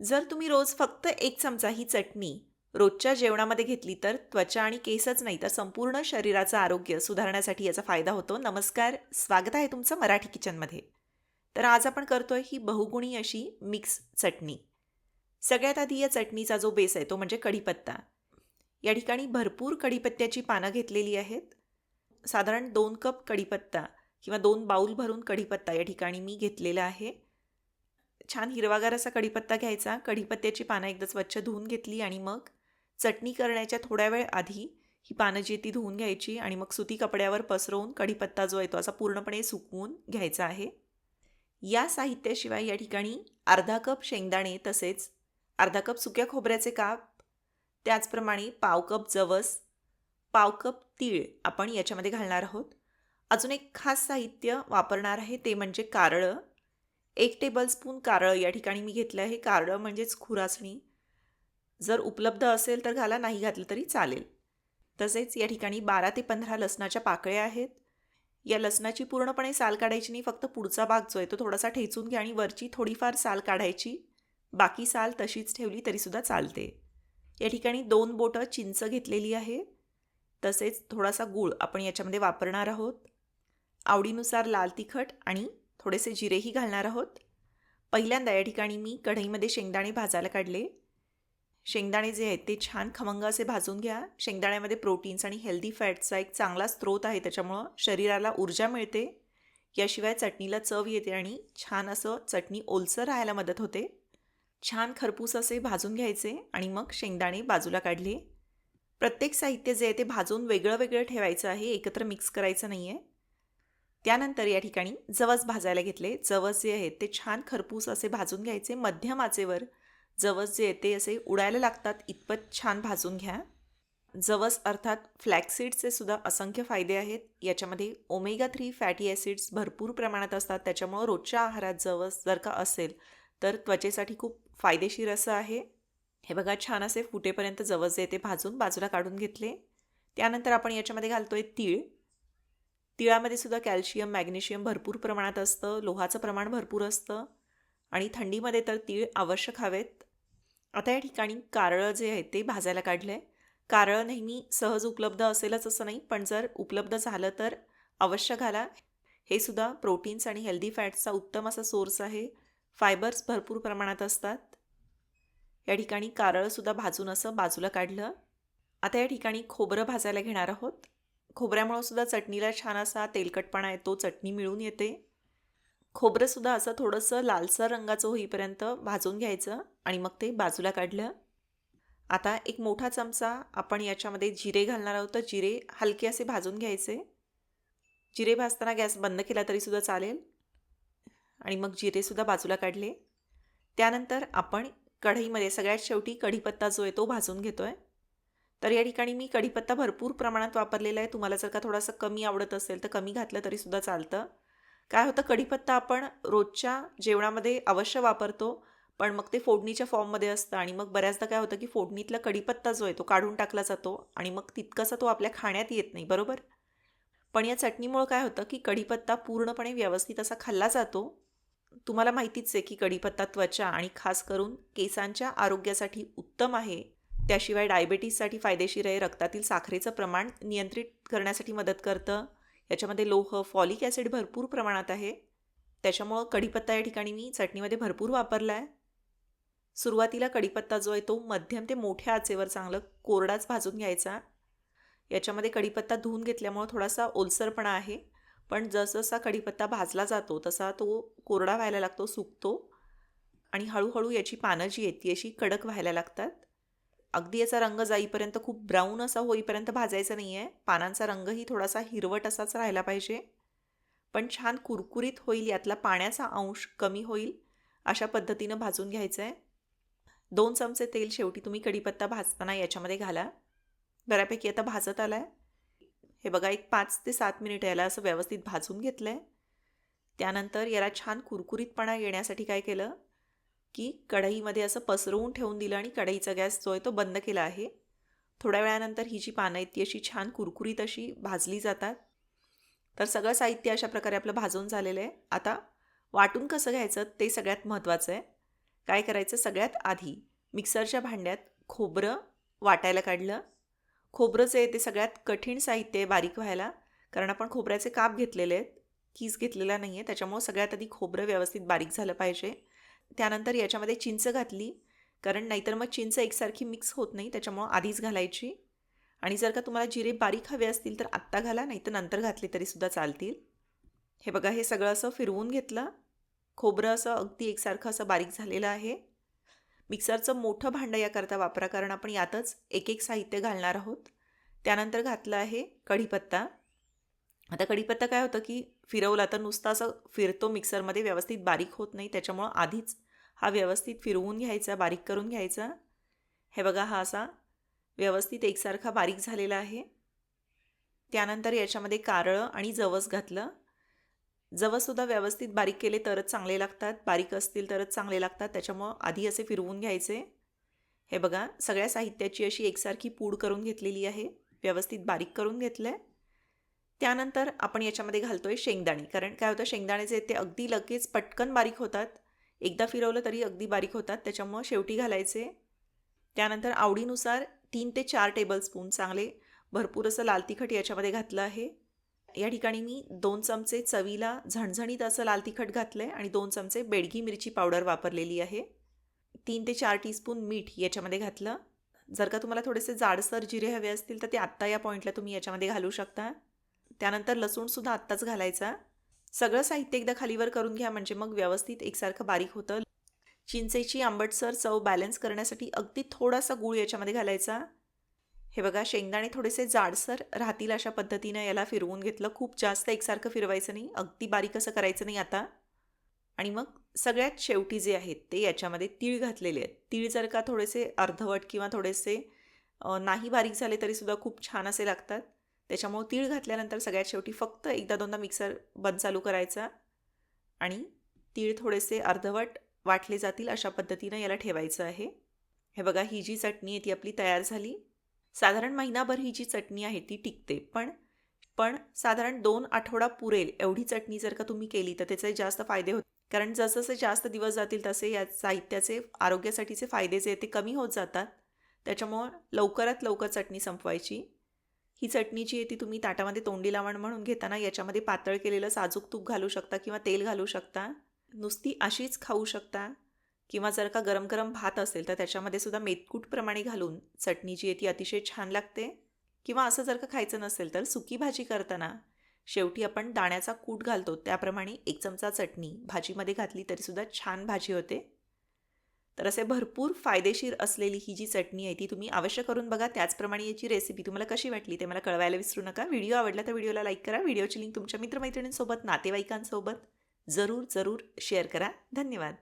जर तुम्ही रोज फक्त एक चमचा ही चटणी रोजच्या जेवणामध्ये घेतली तर त्वचा आणि केसच नाही तर संपूर्ण शरीराचं आरोग्य सुधारण्यासाठी याचा फायदा होतो. नमस्कार स्वागत आहे तुमचं मराठी किचनमध्ये. तर आज आपण करतोय ही बहुगुणी अशी मिक्स चटणी. सगळ्यात आधी या चटणीचा जो बेस आहे तो म्हणजे कढीपत्ता. या ठिकाणी भरपूर कढीपत्त्याची पानं घेतलेली आहेत. साधारण दोन कप कढीपत्ता किंवा दोन बाऊल भरून कढीपत्ता या ठिकाणी मी घेतलेला आहे. छान हिरवागार असा कढीपत्ता घ्यायचा. कढीपत्त्याची पानं एकदा स्वच्छ धुवून घेतली आणि मग चटणी करण्याच्या थोड्या वेळ आधी ही पानं जी ती धुवून घ्यायची आणि मग सुती कपड्यावर पसरवून कढीपत्ता जो आहे तो असा पूर्णपणे सुकवून घ्यायचा आहे. या साहित्याशिवाय या ठिकाणी अर्धा कप शेंगदाणे तसेच अर्धा कप सुक्या खोबऱ्याचे काप त्याचप्रमाणे पाव कप जवस पाव कप तीळ आपण याच्यामध्ये घालणार आहोत. अजून एक खास साहित्य वापरणार आहे ते म्हणजे कारळं. एक टेबलस्पून कारळं या ठिकाणी मी घेतलं आहे. कारळं म्हणजेच खुरासणी. जर उपलब्ध असेल तर घाला नाही घातलं तरी चालेल. तसेच या ठिकाणी बारा ते पंधरा लसणाच्या पाकळ्या आहेत. या लसणाची पूर्णपणे साल काढायची नाही फक्त पुढचा भाग जो आहे तो थोडासा ठेचून घ्या आणि वरची थोडीफार साल काढायची. बाकी साल तशीच ठेवली तरीसुद्धा चालते. या ठिकाणी दोन बोटं चिंच घेतलेली आहे. तसेच थोडासा गूळ आपण याच्यामध्ये वापरणार आहोत. आवडीनुसार लाल तिखट आणि थोडेसे जिरेही घालणार आहोत. पहिल्यांदा या ठिकाणी मी कढईमध्ये शेंगदाणे भाजायला काढले. शेंगदाणे जे आहेत ते छान खमंग असे भाजून घ्या. शेंगदाण्यामध्ये प्रोटीन्स आणि हेल्दी फॅट्सचा एक चांगला स्रोत आहे त्याच्यामुळं शरीराला ऊर्जा मिळते. याशिवाय चटणीला चव येते आणि छान असं चटणी ओलसर राहायला मदत होते. छान खरपूस असे भाजून घ्यायचे आणि मग शेंगदाणे बाजूला काढले. प्रत्येक साहित्य जे आहे ते भाजून वेगळं वेगळं ठेवायचं आहे एकत्र मिक्स करायचं नाही आहे त्यानंतर या ठिकाणी जवस भाजायला घेतले. जवस जे आहेत ते छान खरपूस असे भाजून घ्यायचे. मध्यम आचेवर जवस जे आहे ते असे उडायला लागतात. इतपत छान भाजून घ्या. जवस अर्थात फ्लॅक्सीड्सचे सुद्धा असंख्य फायदे आहेत. याच्यामध्ये ओमेगा थ्री फॅटी ॲसिड्स भरपूर प्रमाणात असतात. त्याच्यामुळं रोजच्या आहारात जवस जर का असेल तर त्वचेसाठी खूप फायदेशीर असं आहे. हे बघा छान असे फुटेपर्यंत जवस जे ते भाजून बाजूला काढून घेतले. त्यानंतर आपण याच्यामध्ये घालतोय तीळ. तिळामध्ये सुद्धा कॅल्शियम मॅग्नेशियम भरपूर प्रमाणात असतं लोहाचं प्रमाण भरपूर असतं आणि थंडीमध्ये तर तीळ आवश्यक हवेत. आता या ठिकाणी कारळं जे आहे ते भाजायला काढलं आहे कारळं नेहमी सहज उपलब्ध असेलच असं नाही पण जर उपलब्ध झालं तर अवश्य घाला. हे सुद्धा प्रोटीन्स आणि हेल्दी फॅट्सचा उत्तम असा सोर्स आहे. फायबर्स भरपूर प्रमाणात असतात. या ठिकाणी कारळसुद्धा भाजून असं बाजूला काढलं. आता या ठिकाणी खोबरं भाजायला घेणार आहोत. खोबऱ्यामुळं सुद्धा चटणीला छान असा तेलकटपणा येतो चटणी मिळून येते. खोबरंसुद्धा असं थोडंसं लालसर रंगाचं होईपर्यंत भाजून घ्यायचं आणि मग ते बाजूला काढलं. आता एक मोठा चमचा आपण याच्यामध्ये जिरे घालणार आहोत. तर जिरे हलके असे भाजून घ्यायचे. जिरे भाजताना गॅस बंद केला तरीसुद्धा चालेल. आणि मग जिरेसुद्धा बाजूला काढले. त्यानंतर आपण कढईमध्ये सगळ्यात शेवटी कढीपत्ता जो आहे तो भाजून घेतो आहे तर या ठिकाणी मी कढीपत्ता भरपूर प्रमाणात वापरलेला आहे. तुम्हाला जर का थोडासा कमी आवडत असेल तर कमी घातलं तरीसुद्धा चालतं. काय होतं? कढीपत्ता आपण रोजच्या जेवणामध्ये अवश्य वापरतो पण मग ते फोडणीच्या फॉर्ममध्ये असतं आणि मग बऱ्याचदा काय होतं की फोडणीतला कढीपत्ता जो आहे तो काढून टाकला जातो आणि मग तितकासा तो आपल्या खाण्यात येत नाही बरोबर? पण या चटणीमुळं काय होतं की कढीपत्ता पूर्णपणे व्यवस्थित असा खाल्ला जातो. तुम्हाला माहितीच आहे की कढीपत्ता त्वचा आणि खास करून केसांच्या आरोग्यासाठी उत्तम आहे. त्याशिवाय डायबेटीससाठी फायदेशीर आहे रक्तातील साखरेचं प्रमाण नियंत्रित करण्यासाठी मदत करतं. याच्यामध्ये लोह फॉलिक ॲसिड भरपूर प्रमाणात आहे. त्याच्यामुळं कढीपत्ता या ठिकाणी मी चटणीमध्ये भरपूर वापरला आहे सुरुवातीला कढीपत्ता जो आहे तो मध्यम ते मोठ्या आचेवर चांगलं कोरडाच भाजून घ्यायचा. याच्यामध्ये कढीपत्ता धुवून घेतल्यामुळं थोडासा ओलसरपणा आहे. पण जसजसा कढीपत्ता भाजला जातो तसा तो कोरडा व्हायला लागतो सुकतो. आणि हळूहळू याची पानं जी आहेत ती अशी कडक व्हायला लागतात. अगदी याचा रंग जाईपर्यंत खूप ब्राऊन असा होईपर्यंत भाजायचा नाही आहे पानांचा रंगही थोडासा हिरवट असाच राहिला पाहिजे. पण छान कुरकुरीत होईल यातला पाण्याचा अंश कमी होईल अशा पद्धतीनं भाजून घ्यायचं आहे दोन चमचे तेल शेवटी तुम्ही कढीपत्ता भाजताना याच्यामध्ये घाला. बऱ्यापैकी आता भाजत आला आहे हे बघा एक पाच ते सात मिनिट याला असं व्यवस्थित भाजून घेतलं आहे त्यानंतर याला छान कुरकुरीतपणा येण्यासाठी काय केलं? की कढईमध्ये असं पसरवून ठेवून दिलं आणि कढईचा गॅस जो आहे तो बंद केला आहे. थोड्या वेळानंतर ही जी पानं आहेत ती अशी छान कुरकुरीत अशी भाजली जातात. तर सगळं साहित्य अशा प्रकारे आपलं भाजून झालेलं आहे. आता वाटून कसं घ्यायचं ते सगळ्यात महत्त्वाचं आहे. काय करायचं सगळ्यात आधी मिक्सरच्या भांड्यात खोबरं वाटायला काढलं. खोबरं जे आहे ते सगळ्यात कठीण साहित्य आहे बारीक व्हायला. कारण आपण खोबऱ्याचे काप घेतलेले आहेत. कीस घेतलेला नाही आहे त्याच्यामुळं सगळ्यात आधी खोबरं व्यवस्थित बारीक झालं पाहिजे. त्यानंतर याच्यामध्ये चिंच घातली कारण नाहीतर मग चिंच एकसारखी मिक्स होत नाही त्याच्यामुळं आधीच घालायची. आणि जर का तुम्हाला जिरे बारीक हवे असतील तर आत्ता घाला नाही तर नंतर घातले तरीसुद्धा चालतील. हे बघा हे सगळं असं फिरवून घेतलं. खोबरं असं अगदी एकसारखं असं बारीक झालेलं आहे. मिक्सरचं मोठं भांडं याकरता वापरा कारण आपण यातच एक एक साहित्य घालणार आहोत. त्यानंतर घातलं आहे कढीपत्ता. आता कढीपत्ता काय होतं की फिरवला तर नुसता असं फिरतो मिक्सरमध्ये व्यवस्थित बारीक होत नाही. त्याच्यामुळं आधीच हा व्यवस्थित फिरवून घ्यायचा बारीक करून घ्यायचा. हे बघा हा असा व्यवस्थित एकसारखा बारीक झालेला आहे. त्यानंतर याच्यामध्ये कारळं आणि जवस घातलं. जवससुद्धा व्यवस्थित बारीक केले तरच चांगले लागतात. बारीक असतील तरच चांगले लागतात. त्याच्यामुळं आधी असे फिरवून घ्यायचे. हे बघा सगळ्या साहित्याची अशी एकसारखी पूड करून घेतलेली आहे. व्यवस्थित बारीक करून घेतलं आहे त्यानंतर आपण याच्यामध्ये घालतो आहे शेंगदाणे. कारण काय होतं शेंगदाणे जे ते अगदी लगेच पटकन बारीक होतात. एकदा फिरवलं तरी अगदी बारीक होतात. त्याच्यामुळं शेवटी घालायचे. त्यानंतर आवडीनुसार तीन ते चार टेबलस्पून चांगले भरपूर असं लाल तिखट याच्यामध्ये घातलं आहे. या ठिकाणी मी दोन चमचे चवीला झणझणीत असं लाल तिखट घातलं आहे आणि दोन चमचे बेडगी मिरची पावडर वापरलेली आहे. तीन ते चार टीस्पून मीठ याच्यामध्ये घातलं. जर का तुम्हाला थोडेसे जाडसर जिरे हवे असतील तर ते आत्ता या पॉईंटला तुम्ही याच्यामध्ये घालू शकता. त्यानंतर लसूणसुद्धा आत्ताच घालायचा सगळं साहित्य एकदा खालीवर करून घ्या म्हणजे मग व्यवस्थित एकसारखं बारीक होतं. चिंचेची आंबटसर चव बॅलन्स करण्यासाठी अगदी थोडासा गूळ याच्यामध्ये घालायचा. हे बघा शेंगदाणे थोडेसे जाडसर राहतील अशा पद्धतीनं याला फिरवून घेतलं. खूप जास्त एकसारखं फिरवायचं नाही. अगदी बारीक असं करायचं नाही आता. आणि मग सगळ्यात शेवटी जे आहेत ते याच्यामध्ये तीळ घातलेले आहेत. तीळ जर का थोडेसे अर्धवट किंवा थोडेसे नाही बारीक झाले तरीसुद्धा खूप छान असे लागतात. त्याच्यामुळं तीळ घातल्यानंतर सगळ्यात शेवटी फक्त एकदा दोनदा मिक्सर बंद चालू करायचा आणि तीळ थोडेसे अर्धवट वाटले जातील अशा पद्धतीनं याला ठेवायचं आहे. हे बघा ही जी चटणी आहे ती आपली तयार झाली. साधारण महिनाभर ही जी चटणी आहे ती टिकते पण पण साधारण दोन आठवडा पुरेल एवढी चटणी जर का तुम्ही केली तर त्याचे जास्त फायदे होते कारण जसजसे जास्त दिवस जातील तसे या साहित्याचे आरोग्यासाठीचे फायदे जे ते कमी होत जातात. त्याच्यामुळं लवकरात लवकर चटणी संपवायची. ही चटणी जी आहे ती तुम्ही ताटामध्ये तोंडी लावण म्हणून घेताना याच्यामध्ये पातळ केलेलं साजूक तूप घालू शकता किंवा तेल घालू शकता. नुसती अशीच खाऊ शकता. किंवा जर का गरम गरम भात असेल तर त्याच्यामध्ये सुद्धा मेतकूटप्रमाणे घालून चटणी जी आहे ती अतिशय छान लागते. किंवा असं जर का खायचं नसेल तर सुकी भाजी करताना शेवटी आपण दाण्याचा कूट घालतो. त्याप्रमाणे एक चमचा चटणी भाजीमध्ये घातली तरीसुद्धा छान भाजी होते. तर असे भरपूर फायदेशीर असलेली ही जी चटणी आहे ती तुम्ही अवश्य करून बघा. त्याचप्रमाणे याची रेसिपी तुम्हाला कशी वाटली ते मला कळवायला विसरू नका. व्हिडिओ आवडला तर व्हिडिओला लाईक करा. व्हिडिओची लिंक तुमच्या मित्रमैत्रिणींसोबत नातेवाईकांसोबत जरूर जरूर शेअर करा. धन्यवाद.